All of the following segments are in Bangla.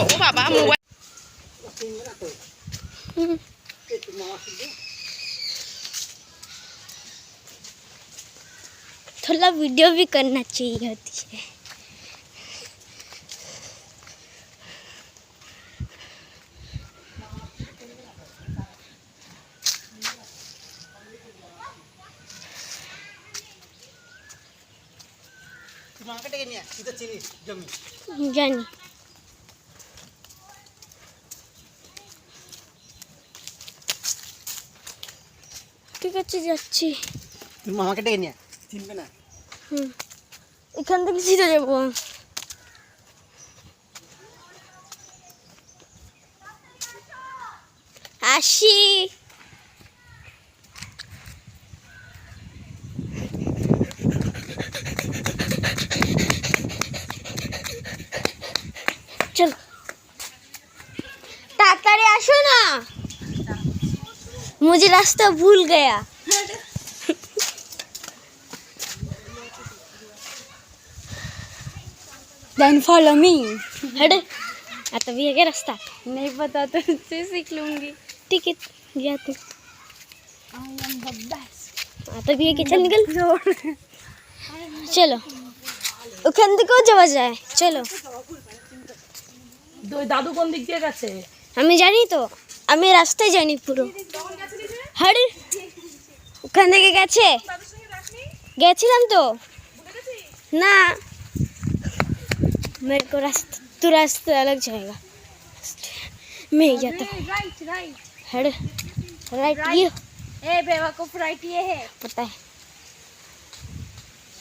ও বাবা মোবাইল थोड़ा वीडियो भी करना चाहिए होती है জানি ঠিক আছে যাচ্ছি তুই মামাকে ডেকে নিয়ে চিনবে না হুম এখান থেকে সিধে যাব আসি मुझे रास्ता भूल गया देन फॉलो मी हट आता भी है क्या रास्ता नहीं पता तो तुझसे सीख लूंगी ठीक है जा तू आई एम द बेस्ट आता भी है कि चल निकल চলো ওখান থেকেও যাওয়া যায় চলো দাদু কোন দিক দিয়ে গেছে আমি জানি তো আমি রাস্তায় জানি পুরো হাড়ি ওখান থেকে গেছে গেছিলাম তো না मेरे को रास्ता तू रास्ता अलग जाएगा मैं ही जाता हूँ राइट राइट हट राइट ये ए बेवकूफ राइट ये है पता है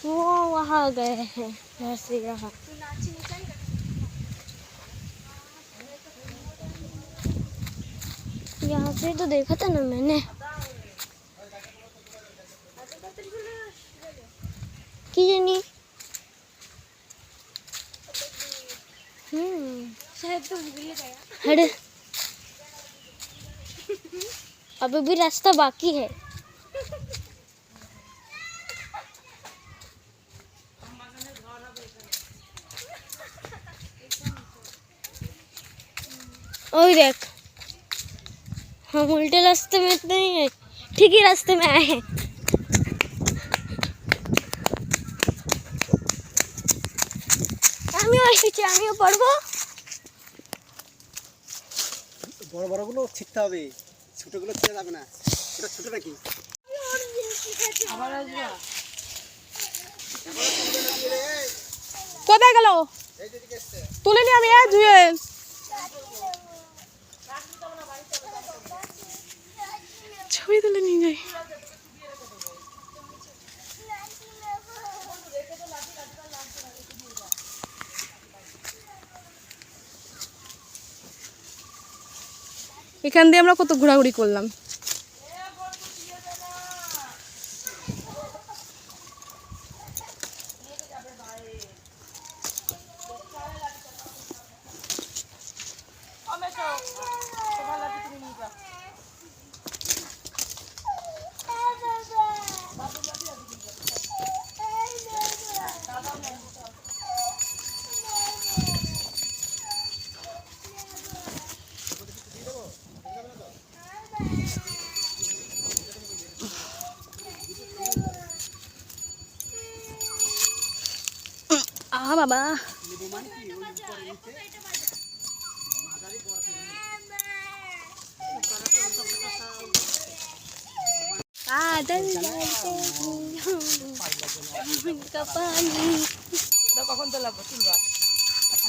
वो वहाँ गए हैं यहाँ से यहाँ यहाँ से तो देखा था ना मैंने जानी हम्म। तो अभी भी रास्ता बाकी है। ओए देख। हम उल्टे रास्ते में नहीं है। ठीक ही रास्ते में आए हैं। এসেছি আমিও পড়ব। বড় বড়গুলো শিখতে হবে। ছোটগুলো ছেড়ে যাবে না। এটা ছোট নাকি? কোথায় গেল? তুলে নি আমি ধুয়ে। ছবি তুলে নিয়ে যাই। এখান দিয়ে আমরা কত ঘোরাঘুরি করলাম। बाबा पानी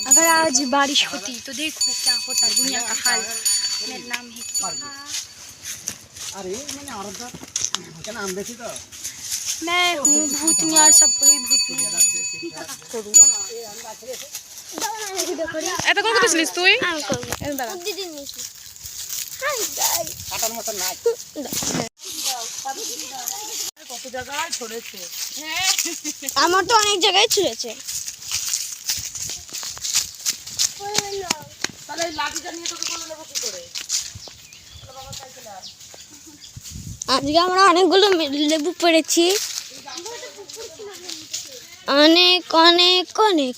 अगर आज बारिश होती तो देखो क्या होता दुनिया का हाल मेरा नाम है আরে মানে আরো তো কেন আম বেশি তো मैं हूँ भूतनी और सबको ही भूतनी এত কোন করতেছিলিস তুই আমি করবো এই দাঁড়া। দিদি নিয়েছি হাই গাই কাটার মতো নাই কত জায়গায় ছড়েছে আমার তো অনেক জায়গায় ছুঁড়েছে তাহলে এই লাঠিটা নিয়ে তোকে কোলে নেবো কি করে আজকে আমরা অনেকগুলো লেবু পেরেছি। অনেক অনেক অনেক।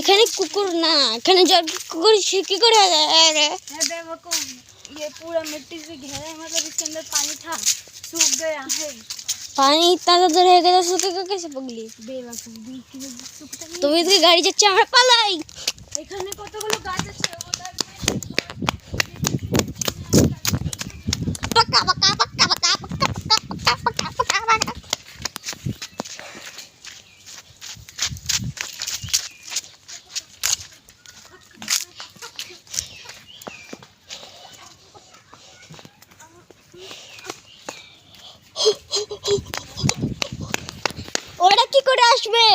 এখানে কুকুর না এখানে জল কুকুর সে কি করে পানি ইত্যাদি গাড়ি যাচ্ছে আমরা পালাই। এখানে কতগুলো গাছ আছে? ওরা কি করে আসবে?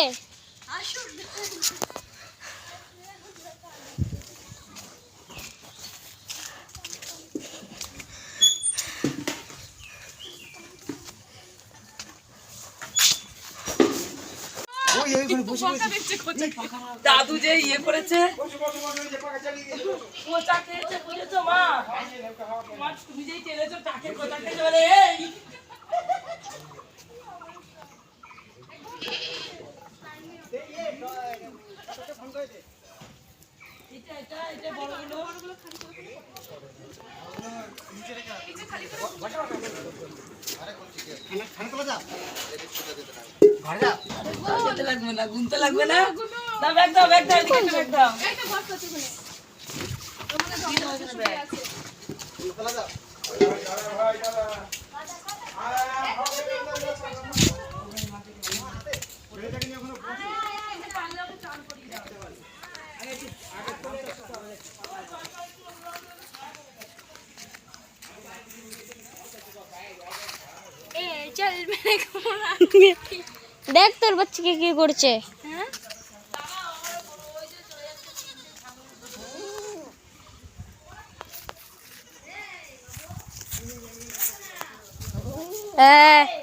দাদু যে ইয়ে করেছে। মা তুমি যেই তাকে লাগবে না গুনতে লাগবে না। দাও ব্যাগ দাও ব্যাগ দাও ব্যাগ দাও। তোলা যা এ দেখ তোর বাচ্চাকে কি করছে। হ্যাঁ।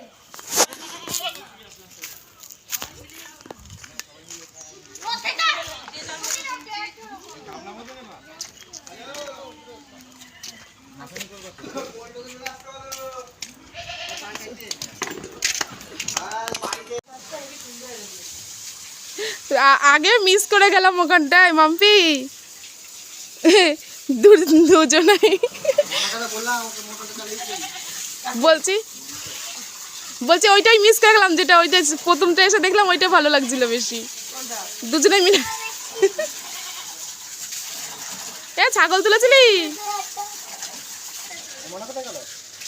আগে মিস করে গেলাম ওখানটায়, মাম্পি। দুজনেই। বলছি বলছি ওইটাই মিস করে গেলাম যেটা ওইটা প্রথমটা এসে দেখলাম ওইটা ভালো লাগছিল বেশি। দুজনেই মিলে। এ, ছাগল তুলেছিলি?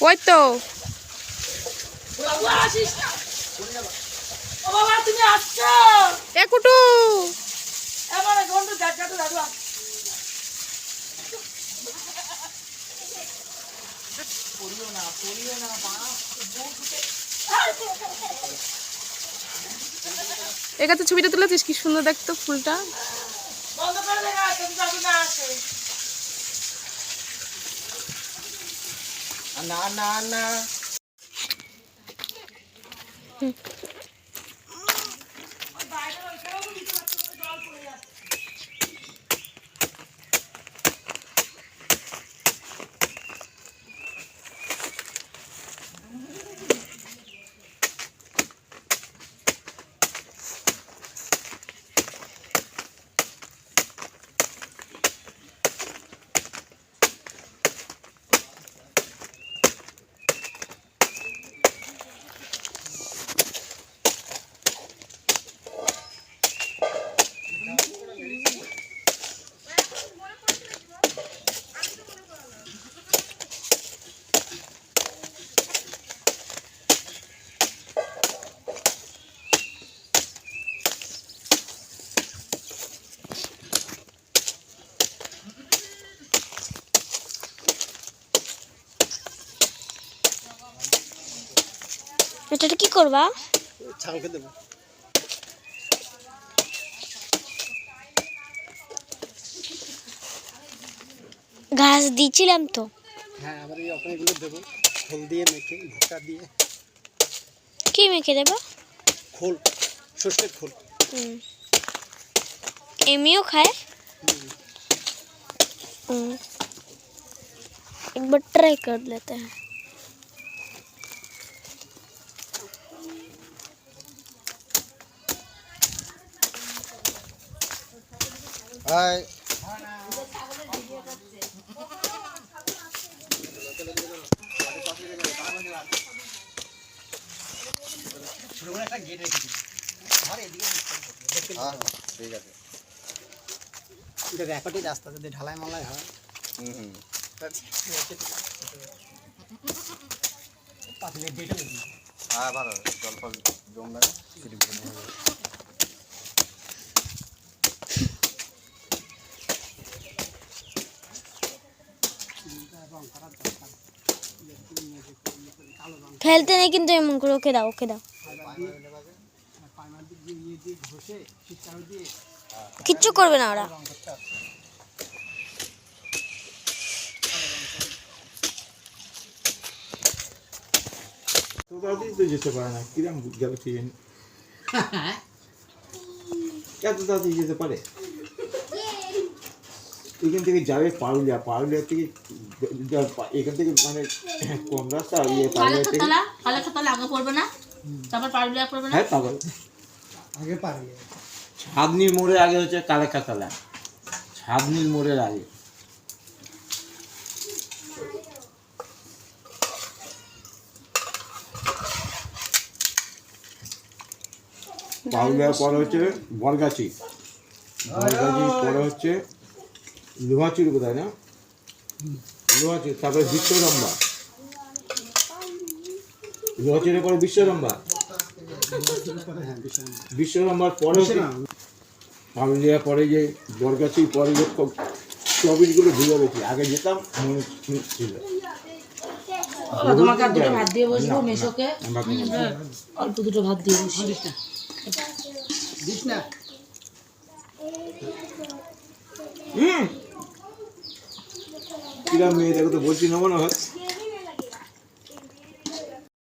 ওই তো বাবা, তুমি আসছো? কাছে ছবিটা তুলেছিস? কি সুন্দর দেখতো ফুলটা। না না না না এটা কি করবা ছাগলকে দেবো ঘাস দিয়েছিলাম তো হ্যাঁ আবার এই ওখানে এগুলো দেবো খোল দিয়ে মেখে ভুট্টা দিয়ে কি মেখে দেবা খোল সর্ষের খোল হুম। এমনিও খায় হুম। हम्म। एक बार ट्राई कर लेते हैं হাই ঠিক আছে এটা রেকর্ডই রাস্তা যদি ঢালাই মালাই হয় হুম হুম পাতিলের ডেটে হ্যাঁ ভালো জল ফল জমবে ফেলতে নেই কিন্তু এমন করে ওকে দাও ওকে দাও। কিচ্ছু করবে না ওরা। যেতে পারে না কিরম গেল কি এত তাড়াতাড়ি যেতে পারে? এখান থেকে যাবে পারুলিয়া পারুলিয়া থেকে এখান থেকে মানে কম রাস্তা? ইয়ে পারুলিয়া আগে পড়বে না? তারপর পারুলিয়া পড়বে না? হ্যাঁ পাগল আগে পারি ছাদনির মোড়ের আগে হচ্ছে মোড়ের আগে। পাউলিয়ার পরে হচ্ছে বরগাছি। বরগাছি পরে হচ্ছে লোহাচুর কোথায় না? লোহাচুর তারপরে বিশ্বরম্বা লোহাচুরের পরে বিশ্বরম্বা বিশ্বরম্বার পরে পাউলিয়া পরে যে বরগাছি পরে যে চবিরগুলো ভুলে গেছি। আগে যেতাম মনে ছিল। তোমাকে আর দুটো ভাত দিয়ে বসবো মেশোকে। অল্প দুটো ভাত দিয়ে বসবো দিস না হুম। কিরা মেয়ে দেখো তো বলছি না মনে হয়।